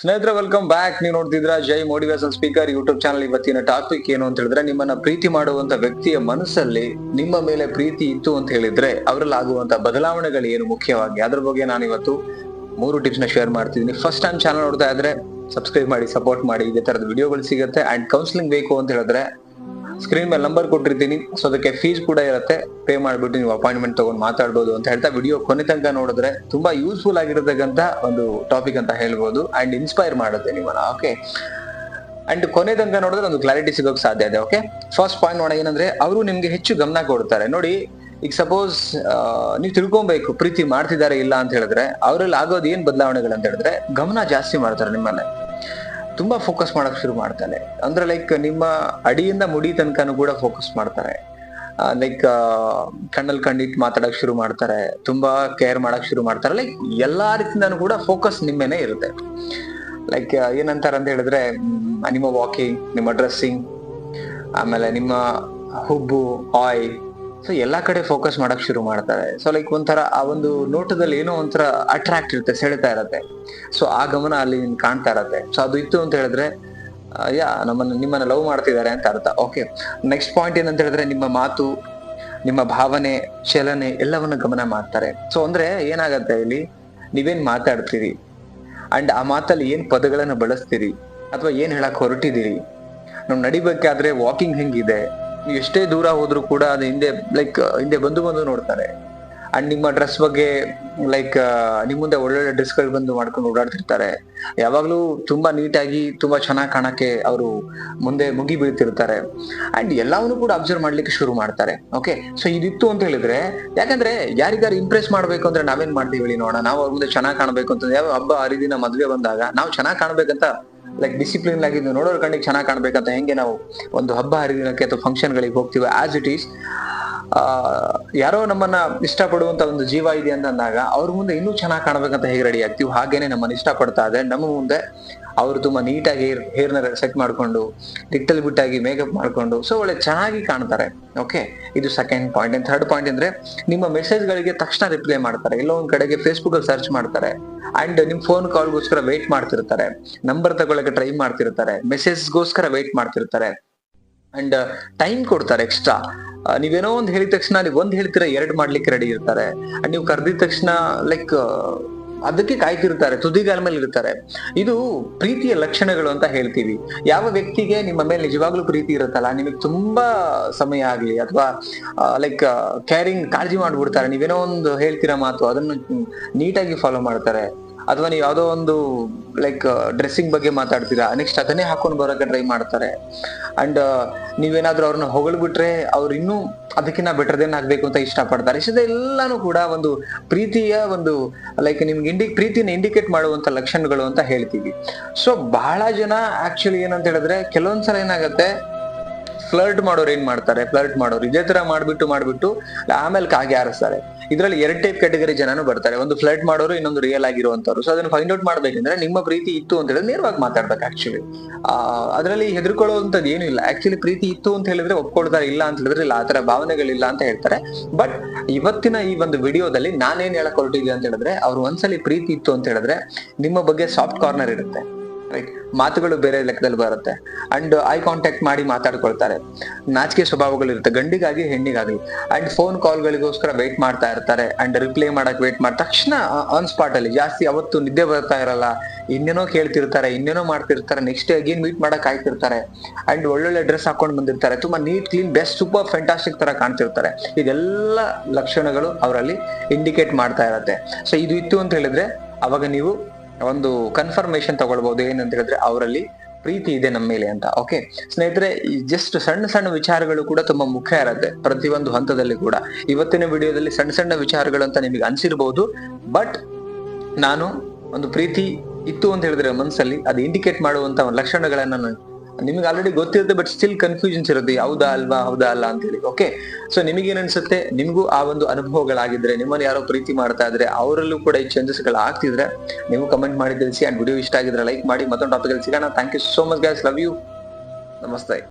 ಸ್ನೇಹಿತರೆ welcome back ನೀವು ನೋಡ್ತಿದ್ರ Jai motivation speaker YouTube channel ಇವತ್ತಿನ ಟಾಪಿಕ್ ಏನು ಅಂತ ಹೇಳಿದ್ರೆ, ನಿಮ್ಮನ್ನ ಪ್ರೀತಿ ಮಾಡುವಂತ ವ್ಯಕ್ತಿಯ ಮನಸ್ಸಲ್ಲಿ ನಿಮ್ಮ ಮೇಲೆ ಪ್ರೀತಿ ಇತ್ತು ಅಂತ ಹೇಳಿದ್ರೆ ಅವರಲ್ಲಿ ಆಗುವಂತ ಬದಲಾವಣೆಗಳು ಏನು ಮುಖ್ಯವಾಗಿ? ಅದ್ರ ಬಗ್ಗೆ ನಾನು ಇವತ್ತು ಮೂರು ಟಿಪ್ಸ್ನ ಶೇರ್ ಮಾಡ್ತಿದ್ದೀನಿ. ಫಸ್ಟ್ ಟೈಮ್ ಚಾನಲ್ ನೋಡ್ತಾ ಇದ್ರೆ ಸಬ್ಸ್ಕ್ರೈಬ್ ಮಾಡಿ ಸಪೋರ್ಟ್ ಮಾಡಿ, ಇದೇ ತರದ ವಿಡಿಯೋಗಳು ಸಿಗುತ್ತೆ. ಅಂಡ್ ಕೌನ್ಸಿಲಿಂಗ್ ಬೇಕು ಅಂತ ಹೇಳಿದ್ರೆ ಸ್ಕ್ರೀನ್ ಮೇಲೆ ನಂಬರ್ ಕೊಟ್ಟಿರ್ತೀನಿ. ಸೊ ಅದಕ್ಕೆ ಫೀಸ್ ಕೂಡ ಇರುತ್ತೆ. ಪೇ ಮಾಡಿಬಿಟ್ಟು ನೀವು ಅಪಾಯಿಂಟ್ಮೆಂಟ್ ತಗೊಂಡು ಮಾತಾಡ್ಬೋದು ಅಂತ ಹೇಳ್ತಾ ವಿಡಿಯೋ ಕೊನೆ ತನಕ ನೋಡಿದ್ರೆ ತುಂಬಾ ಯೂಸ್ಫುಲ್ ಆಗಿರತಕ್ಕಂತ ಒಂದು ಟಾಪಿಕ್ ಅಂತ ಹೇಳ್ಬೋದು ಅಂಡ್ ಇನ್ಸ್ಪೈರ್ ಮಾಡುತ್ತೆ ನಿಮ್ಮನ್ನ. ಓಕೆ ಅಂಡ್ ಕೊನೆ ತನಕ ನೋಡಿದ್ರೆ ಒಂದು ಕ್ಲಾರಿಟಿ ಸಿಗೋಕೆ ಸಾಧ್ಯ ಇದೆ. ಓಕೆ ಫಸ್ಟ್ ಪಾಯಿಂಟ್ ನೋಡ ಏನಂದ್ರೆ ಅವರು ನಿಮ್ಗೆ ಹೆಚ್ಚು ಗಮನ ಕೊಡ್ತಾರೆ. ನೋಡಿ, ಈಗ ಸಪೋಸ್ ನೀವು ತಿಳ್ಕೊಬೇಕು, ಪ್ರೀತಿ ಮಾಡ್ತಿದ್ದಾರೆ ಇಲ್ಲ ಅಂತ ಹೇಳಿದ್ರೆ, ಅವರಲ್ಲಿ ಆಗೋದು ಏನ್ ಬದಲಾವಣೆಗಳು ಅಂತ ಹೇಳಿದ್ರೆ ಗಮನ ಜಾಸ್ತಿ ಮಾಡ್ತಾರೆ ನಿಮ್ಮನ್ನ ತುಂಬಾ ಫೋಕಸ್ ಮಾಡಕ್ ಶುರು ಮಾಡ್ತಾನೆ. ಅಂದ್ರೆ ಲೈಕ್ ನಿಮ್ಮ ಅಡಿಯಿಂದ ಮುಡಿ ತನಕನೂ ಕೂಡ ಫೋಕಸ್ ಮಾಡ್ತಾರೆ. ಲೈಕ್ ಕಣ್ಣಲ್ಲಿ ಕಂಡಿಟ್ ಮಾತಾಡಕ್ ಶುರು ಮಾಡ್ತಾರೆ. ತುಂಬಾ ಕೇರ್ ಮಾಡಕ್ ಶುರು ಮಾಡ್ತಾರೆ. ಲೈಕ್ ಎಲ್ಲಾ ರೀತಿಯಿಂದನೂ ಕೂಡ ಫೋಕಸ್ ನಿಮ್ಮೇನೆ ಇರುತ್ತೆ. ಲೈಕ್ ಏನಂತಾರ ಅಂತ ಹೇಳಿದ್ರೆ ನಿಮ್ಮ ವಾಕಿಂಗ್ ನಿಮ್ಮ ಡ್ರೆಸ್ಸಿಂಗ್ ಆಮೇಲೆ ನಿಮ್ಮ ಹುಬ್ಬು ಆಯ್ ಸೊ ಎಲ್ಲಾ ಕಡೆ ಫೋಕಸ್ ಮಾಡಕ್ ಶುರು ಮಾಡ್ತಾರೆ. ಸೊ ಲೈಕ್ ಒಂಥರ ಆ ಒಂದು ನೋಟದಲ್ಲಿ ಏನೋ ಒಂಥರ ಅಟ್ರಾಕ್ಟ್ ಇರುತ್ತೆ, ಸೆಳೆತಾ ಇರತ್ತೆ. ಸೊ ಆ ಗಮನ ಅಲ್ಲಿ ನಿನ್ ಕಾಣ್ತಾ ಇರತ್ತೆ. ಸೊ ಅದು ಇತ್ತು ಅಂತ ಹೇಳಿದ್ರೆ ಯಾ, ನಮ್ಮನ್ನ, ನಿಮ್ಮನ್ನ ಲವ್ ಮಾಡ್ತಿದ್ದಾರೆ ಅಂತ ಅರ್ಥ. ಓಕೆ ನೆಕ್ಸ್ಟ್ ಪಾಯಿಂಟ್ ಏನಂತ ಹೇಳಿದ್ರೆ, ನಿಮ್ಮ ಮಾತು, ನಿಮ್ಮ ಭಾವನೆ, ಚಲನೆ ಎಲ್ಲವನ್ನ ಗಮನ ಮಾಡ್ತಾರೆ. ಸೊ ಅಂದ್ರೆ ಏನಾಗತ್ತೆ ಇಲ್ಲಿ? ನೀವೇನ್ ಮಾತಾಡ್ತೀರಿ? ಅಂಡ್ ಆ ಮಾತಲ್ಲಿ ಏನ್ ಪದಗಳನ್ನ ಬಳಸ್ತೀರಿ? ಅಥವಾ ಏನ್ ಹೇಳಕ್ ಹೊರಟಿದ್ದೀರಿ? ನಾವು ನಡಿಬೇಕಾದ್ರೆ ವಾಕಿಂಗ್ ಹೆಂಗಿದೆ? ಎಷ್ಟೇ ದೂರ ಹೋದ್ರು ಕೂಡ ಅದು ಹಿಂದೆ ಲೈಕ್ ಹಿಂದೆ ಬಂದು ಬಂದು ನೋಡ್ತಾರೆ. ಅಂಡ್ ನಿಮ್ಮ ಡ್ರೆಸ್ ಬಗ್ಗೆ ಲೈಕ್ ನಿಮ್ ಮುಂದೆ ಒಳ್ಳೊಳ್ಳೆ ಡ್ರೆಸ್ಗಳು ಬಂದು ಮಾಡ್ಕೊಂಡು ಓಡಾಡ್ತಿರ್ತಾರೆ. ಯಾವಾಗ್ಲೂ ತುಂಬಾ ನೀಟಾಗಿ, ತುಂಬಾ ಚೆನ್ನಾಗಿ ಕಾಣಕ್ಕೆ ಅವರು ಮುಂದೆ ಮುಗಿ ಬೀಳ್ತಿರ್ತಾರೆ. ಅಂಡ್ ಎಲ್ಲವನ್ನೂ ಕೂಡ ಅಬ್ಸರ್ವ್ ಮಾಡ್ಲಿಕ್ಕೆ ಶುರು ಮಾಡ್ತಾರೆ. ಓಕೆ ಸೊ ಇದಿತ್ತು ಅಂತ ಹೇಳಿದ್ರೆ, ಯಾಕಂದ್ರೆ ಯಾರಿಗಾರು ಇಂಪ್ರೆಸ್ ಮಾಡ್ಬೇಕು ಅಂದ್ರೆ ನಾವೇನ್ ಮಾಡ್ತೀವಿ ಹೇಳಿ ನೋಡೋಣ. ನಾವು ಅವ್ರ ಮುಂದೆ ಚೆನ್ನಾಗಿ ಕಾಣಬೇಕು ಅಂತ, ಯಾವ ಹಬ್ಬ ಹರಿದಿನ ಮದ್ವೆ ಬಂದಾಗ ನಾವು ಚೆನ್ನಾಗಿ ಕಾಣ್ಬೇಕಂತ ಲೈಕ್ ಡಿಸಿಪ್ಲಿನ್ ಆಗಿ ನೀವು ನೋಡೋರ್ ಕಣ್ಣಿಗೆ ಚೆನ್ನಾಗಿ ಕಾಣ್ಬೇಕಂತ ಹೆಂಗೆ ನಾವು ಒಂದು ಹಬ್ಬ ಹರಿದಿನಕ್ಕೆ ಅಥವಾ ಫಂಕ್ಷನ್ ಗಳಿಗೆ ಹೋಗ್ತೀವಿ ಆಸ್ ಇಟ್ ಈಸ್ ಯಾರೋ ನಮ್ಮನ್ನ ಇಷ್ಟಪಡುವಂತ ಒಂದು ಜೀವ ಇದೆ ಅಂತ ಅಂದಾಗ ಅವ್ರ ಮುಂದೆ ಇನ್ನೂ ಚೆನ್ನಾಗಿ ಕಾಣ್ಬೇಕಂತ ಹೇಗೆ ರೆಡಿ ಆಗ್ತೀವಿ ಹಾಗೇನೆ ನಮ್ಮನ್ನ ಇಷ್ಟಪಡ್ತಾ ಇದೆ. ನಮ್ಮ ಮುಂದೆ ಅವರು ತುಂಬಾ ನೀಟಾಗಿ ಹೇರ್, ಹೇರ್ನ ಸೆಟ್ ಮಾಡ್ಕೊಂಡು ಲಿಟ್ಟಲ್ ಬಿಟ್ಟಾಗಿ ಮೇಕಪ್ ಮಾಡ್ಕೊಂಡು ಸೊ ಒಳ್ಳೆ ಚೆನ್ನಾಗಿ ಕಾಣ್ತಾರೆ. ಓಕೆ ಇದು ಸೆಕೆಂಡ್ ಪಾಯಿಂಟ್ ಥರ್ಡ್ ಪಾಯಿಂಟ್ ಅಂದ್ರೆ ನಿಮ್ಮ ಮೆಸೇಜ್ ಗಳಿಗೆ ತಕ್ಷಣ ರಿಪ್ಲೈ ಮಾಡ್ತಾರೆ. ಎಲ್ಲೋ ಒಂದ್ ಕಡೆಗೆ ಫೇಸ್ಬುಕ್ ಅಲ್ಲಿ ಸರ್ಚ್ ಮಾಡ್ತಾರೆ. ಅಂಡ್ ನಿಮ್ ಫೋನ್ ಕಾಲ್ಗೋಸ್ಕರ ವೇಟ್ ಮಾಡ್ತಿರ್ತಾರೆ. ನಂಬರ್ ತಗೊಳಕ್ಕೆ ಟ್ರೈ ಮಾಡ್ತಿರ್ತಾರೆ. ಮೆಸೇಜ್ಗೋಸ್ಕರ ವೇಟ್ ಮಾಡ್ತಿರ್ತಾರೆ. ಅಂಡ್ ಟೈಮ್ ಕೊಡ್ತಾರೆ ಎಕ್ಸ್ಟ್ರಾ ನೀವೇನೋ ಒಂದ್ ಹೇಳಿದ ತಕ್ಷಣ, ನೀವು ಒಂದ್ ಹೇಳ್ತೀರಾ, ಎರಡ್ ಮಾಡ್ಲಿಕ್ಕೆ ರೆಡಿ ಇರ್ತಾರೆ. ಅಂಡ್ ನೀವು ಕರೆದಿದ ತಕ್ಷಣ ಲೈಕ್ ಅದಕ್ಕೆ ಕಾಯ್ತಿರ್ತಾರೆ ತುದಿಗಾಲ ಮೇಲೆ ಇರ್ತಾರೆ ಇದು ಪ್ರೀತಿಯ ಲಕ್ಷಣಗಳು ಅಂತ ಹೇಳ್ತೀವಿ. ಯಾವ ವ್ಯಕ್ತಿಗೆ ನಿಮ್ಮ ಮೇಲೆ ನಿಜವಾಗ್ಲೂ ಪ್ರೀತಿ ಇರುತ್ತಲ್ಲ, ನಿಮಗೆ ತುಂಬಾ ಸಮಯ ಆಗ್ಲಿ ಅಥವಾ ಲೈಕ್ ಕ್ಯಾರಿಂಗ್ ಕಾಳಜಿ ಮಾಡ್ಬಿಡ್ತಾರೆ, ನೀವೇನೋ ಒಂದು ಹೇಳ್ತೀರಾ ಮಾತು, ಅದನ್ನು ನೀಟಾಗಿ ಫಾಲೋ ಮಾಡ್ತಾರೆ. ಅಥವಾ ನೀವು ಯಾವುದೋ ಒಂದು ಲೈಕ್ ಡ್ರೆಸ್ಸಿಂಗ್ ಬಗ್ಗೆ ಮಾತಾಡ್ತೀರಾ ನೆಕ್ಸ್ಟ್ ಅದನ್ನೇ ಹಾಕೊಂಡು ಬರೋಕೆ ಟ್ರೈ ಮಾಡ್ತಾರೆ. ಅಂಡ್ ನೀವೇನಾದ್ರೂ ಅವ್ರನ್ನ ಹೊಗಳ್ಬಿಟ್ರೆ ಅವ್ರು ಇನ್ನೂ ಅದಕ್ಕಿಂತ ಬೆಟರ್ ದೇನ್ ಆಗ್ಬೇಕು ಅಂತ ಇಷ್ಟಪಡ್ತಾರೆ. ಎಲ್ಲಾನು ಕೂಡ ಒಂದು ಪ್ರೀತಿಯ ಒಂದು ಲೈಕ್ ನಿಮ್ಗೆ ಇಂಡಿ ಪ್ರೀತಿನ ಇಂಡಿಕೇಟ್ ಮಾಡುವಂತ ಲಕ್ಷಣಗಳು ಅಂತ ಹೇಳ್ತೀವಿ. ಸೊ ಬಹಳ ಜನ ಆಕ್ಚುಲಿ ಏನಂತ ಹೇಳಿದ್ರೆ ಕೆಲವೊಂದ್ಸಲ ಏನಾಗತ್ತೆ ಫ್ಲರ್ಟ್ ಮಾಡೋರು ಏನ್ ಮಾಡ್ತಾರೆ ಫ್ಲರ್ಟ್ ಮಾಡೋರು. ಇದೇ ತರ ಮಾಡ್ಬಿಟ್ಟು ಮಾಡ್ಬಿಟ್ಟು, ಆಮೇಲೆ ಕಾಗೆ ಹಾರಿಸ್ತಾರೆ ಇದ್ರಲ್ಲಿ ಎರಡು ಟೈಪ್ ಕ್ಯಾಟಗರಿ ಜನನು ಬರ್ತಾರೆ. ಒಂದು ಫ್ಲರ್ಟ್ ಮಾಡೋರು, ಇನ್ನೊಂದು ರಿಯಲ್ ಆಗಿರುವಂತವ್ರು ಸೊ ಅದನ್ನ ಫೈಂಡ್ ಔಟ್ ಮಾಡ್ಬೇಕಂದ್ರೆ ನಿಮ್ಮ ಪ್ರೀತಿ ಇತ್ತು ಅಂತ ಹೇಳಿದ್ರೆ ನೇರವಾಗಿ ಮಾತಾಡ್ಬೇಕು ಆಕ್ಚುಲಿ ಅದರಲ್ಲಿ ಹೆದರ್ಕೊಳ್ಳುವಂತದ್ದು ಏನು ಇಲ್ಲ. ಆಕ್ಚುಲಿ ಪ್ರೀತಿ ಇತ್ತು ಅಂತ ಹೇಳಿದ್ರೆ ಒಪ್ಕೊಳ್ತಾರೆ, ಇಲ್ಲ ಅಂತ ಹೇಳಿದ್ರೆ ಇಲ್ಲ ಆತರ ಭಾವನೆಗಳಿಲ್ಲ ಅಂತ ಹೇಳ್ತಾರೆ. ಬಟ್ ಇವತ್ತಿನ ಈ ಒಂದು ವಿಡಿಯೋದಲ್ಲಿ ನಾನೇನು ಹೇಳಕ್ ಹೊರಟಿದ್ದೆ ಅಂತ ಹೇಳಿದ್ರೆ, ಅವ್ರು ಒಂದ್ಸಲಿ ಪ್ರೀತಿ ಇತ್ತು ಅಂತ ಹೇಳಿದ್ರೆ ನಿಮ್ಮ ಬಗ್ಗೆ ಸಾಫ್ಟ್ ಕಾರ್ನರ್ ಇರುತ್ತೆ. ರೈಟ್ ಮಾತುಗಳು ಬೇರೆ ಲೆಕ್ಕದಲ್ಲಿ ಬರುತ್ತೆ. ಅಂಡ್ ಐ ಕಾಂಟ್ಯಾಕ್ಟ್ ಮಾಡಿ ಮಾತಾಡ್ಕೊಳ್ತಾರೆ. ನಾಚಿಕೆ ಸ್ವಭಾವಗಳು ಇರುತ್ತೆ. ಗಂಡಿಗಾಗಿ ಹೆಣ್ಣಿಗಾಗಿ ಅಂಡ್ ಫೋನ್ ಕಾಲ್ಗಳಿಗೋಸ್ಕರ ವೇಟ್ ಮಾಡ್ತಾ ಇರ್ತಾರೆ. ಅಂಡ್ ರಿಪ್ಲೈ ಮಾಡಕ್ ವೇಟ್ ಮಾಡಿ ತಕ್ಷಣ ಆನ್ ಸ್ಪಾಟ್ ಅಲ್ಲಿ ಜಾಸ್ತಿ ಅವತ್ತು ನಿದ್ದೆ ಬರ್ತಾ ಇರಲ್ಲ. ಇನ್ನೇನೋ ಕೇಳ್ತಿರ್ತಾರೆ, ಇನ್ನೇನೋ ಮಾಡ್ತಿರ್ತಾರೆ ನೆಕ್ಸ್ಟ್ ಅಗೇನ್ ಮೀಟ್ ಮಾಡಕ್ ಕಾಯ್ತಿರ್ತಾರೆ. ಅಂಡ್ ಒಳ್ಳೊಳ್ಳೆ ಡ್ರೆಸ್ ಹಾಕೊಂಡ್ ಬಂದಿರ್ತಾರೆ. ತುಂಬಾ neat clean best super fantastic ತರ ಕಾಣ್ತಿರ್ತಾರೆ. ಇದೆಲ್ಲ ಲಕ್ಷಣಗಳು ಅವರಲ್ಲಿ ಇಂಡಿಕೇಟ್ ಮಾಡ್ತಾ ಇರತ್ತೆ. ಸೊ ಇದು ಇತ್ತು ಅಂತ ಹೇಳಿದ್ರೆ, ಅವಾಗ ನೀವು ಒಂದು ಕನ್ಫರ್ಮೇಶನ್ ತಗೊಳ್ಬಹುದು ಏನಂತ ಹೇಳಿದ್ರೆ ಅವರಲ್ಲಿ ಪ್ರೀತಿ ಇದೆ ನಮ್ಮ ಮೇಲೆ ಅಂತ. ಓಕೆ ಸ್ನೇಹಿತರೆ ಜಸ್ಟ್ ಸಣ್ಣ ಸಣ್ಣ ವಿಚಾರಗಳು ಕೂಡ ತುಂಬಾ ಮುಖ್ಯ ಇರುತ್ತೆ ಪ್ರತಿಯೊಂದು ಹಂತದಲ್ಲಿ ಕೂಡ. ಇವತ್ತಿನ ವಿಡಿಯೋದಲ್ಲಿ ಸಣ್ಣ ಸಣ್ಣ ವಿಚಾರಗಳು ಅಂತ ನಿಮಗೆ ಅನ್ಸಿರ್ಬಹುದು ಬಟ್ ನಾನು ಒಂದು ಪ್ರೀತಿ ಇತ್ತು ಅಂತ ಹೇಳಿದ್ರೆ ಮನಸ್ಸಲ್ಲಿ ಅದು ಇಂಡಿಕೇಟ್ ಮಾಡುವಂತ ಒಂದು ಲಕ್ಷಣಗಳನ್ನ ನಾನು ನಿಮ್ಗೆ ಆಲ್ರೆಡಿ ಗೊತ್ತಿರುತ್ತೆ ಬಟ್ ಸ್ಟಿಲ್ ಕನ್ಫ್ಯೂಷನ್ಸ್ ಇರುತ್ತೆ. ಹೌದಾ ಅಲ್ವಾ, ಹೌದಾ ಅಲ್ಲ ಅಂತ ಹೇಳಿ. ಓಕೆ ಸೊ ನಿಮಗೇನ್ ಅನ್ಸುತ್ತೆ ನಿಮ್ಗೂ ಆ ಒಂದು ಅನುಭವಗಳಾಗಿದ್ರೆ, ನಿಮ್ಮನ್ನು ಯಾರೋ ಪ್ರೀತಿ ಮಾಡ್ತಾ ಇದ್ರೆ, ಅವರಲ್ಲೂ ಕೂಡ ಈ ಚೇಂಜಸ್ಗಳು ಆಗ್ತಿದ್ರೆ ನೀವು ಕಮೆಂಟ್ ಮಾಡಿ ತಿಳಿಸಿ ಅಂಡ್ ವಿಡಿಯೋ ಇಷ್ಟ ಆಗಿದ್ರೆ ಲೈಕ್ ಮಾಡಿ. ಮತ್ತೊಂದು ಟಾಪಿಕ್ ಸಿಗೋಣ. Thank you so much guys love you ನಮಸ್ತೆ.